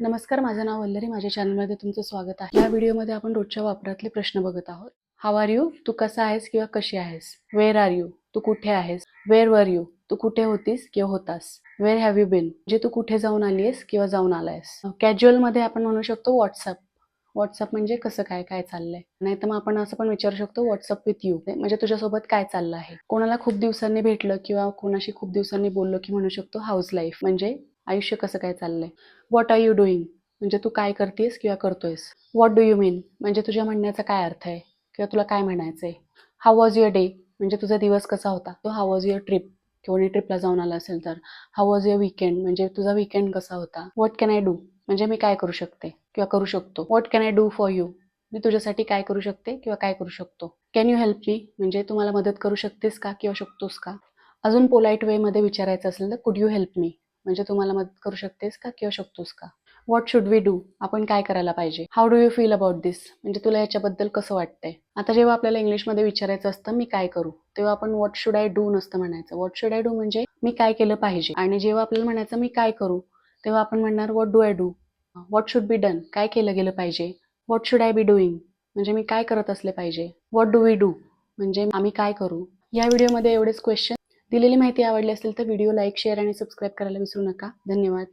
नमस्कार माझं नाव वल्लरी माझ्या चॅनलमध्ये तुमचं स्वागत आहे. या व्हिडिओमध्ये आपण रोजच्या वापरातले प्रश्न बघत आहोत. हाव आर यू तू कसा आहेस किंवा कशी आहेस? वेअर आर यू तू कुठे आहेस? वेअर वर यू तू कुठे होतीस किंवा होतास? वेअर हॅव यू बिन जे तू कुठे जाऊन आलीयस किंवा जाऊन आलायस. कॅज्युअलमध्ये आपण म्हणू शकतो व्हॉट्सअप व्हॉट्सअप म्हणजे कसं काय काय चाललंय? नाही तर मग आपण असं पण विचारू शकतो व्हॉट्सअप विथ यू म्हणजे तुझ्यासोबत काय चाललं आहे? कोणाला खूप दिवसांनी भेटलं किंवा कोणाशी खूप दिवसांनी बोललो की म्हणू शकतो हाऊस लाईफ म्हणजे आयुष्य कसं काय चाललंय? व्हॉट आर यू डुईंग म्हणजे तू काय करतेस किंवा करतोयस? व्हॉट डू यू मीन म्हणजे तुझ्या म्हणण्याचा काय अर्थ आहे? किंवा तुला काय म्हणायचं आहे हाऊ वॉज युअर डे म्हणजे तुझा दिवस कसा होता? तो हाऊ वॉज युअर ट्रिप किंवा ट्रिपला जाऊन आला असेल तर हाऊ वॉज युअर वीकेंड म्हणजे तुझा वीकेंड कसा होता? व्हॉट कॅन आय डू म्हणजे मी काय करू शकते? किंवा करू शकतो. What can I do for you मी तुझ्यासाठी काय करू शकते किंवा काय करू शकतो? कॅन यू हेल्प मी म्हणजे तू मला मदत करू शकतेस का किंवा शकतोस का? अजून पोलाईट वेमध्ये विचारायचं असेल तर कुड यू हेल्प मी म्हणजे तू मला मदत करू शकतेस का किंवा शकतोस का? व्हॉट शुड वी डू आपण काय करायला पाहिजे? How do you feel about this म्हणजे तुला याच्याबद्दल कसं वाटतंय? आता जेव्हा आपल्याला इंग्लिशमध्ये विचारायचं असतं मी काय करू? तेव्हा आपण व्हॉट शुड आय डू नसतं म्हणायचं. व्हॉट शुड आय डू म्हणजे मी काय केलं पाहिजे? आणि जेव्हा आपल्याला म्हणायचं मी काय करू? तेव्हा आपण म्हणणार what do I do what should be done काय केलं गेलं पाहिजे? What should I be doing म्हणजे मी काय करत असले पाहिजे? व्हॉट डू वी डू म्हणजे आम्ही काय करू? या व्हिडिओमध्ये एवढेच क्वेश्चन दिलेली माहिती आवडली असेल तर व्हिडिओ लाईक शेअर आणि सबस्क्राईब करायला विसरू नका. धन्यवाद.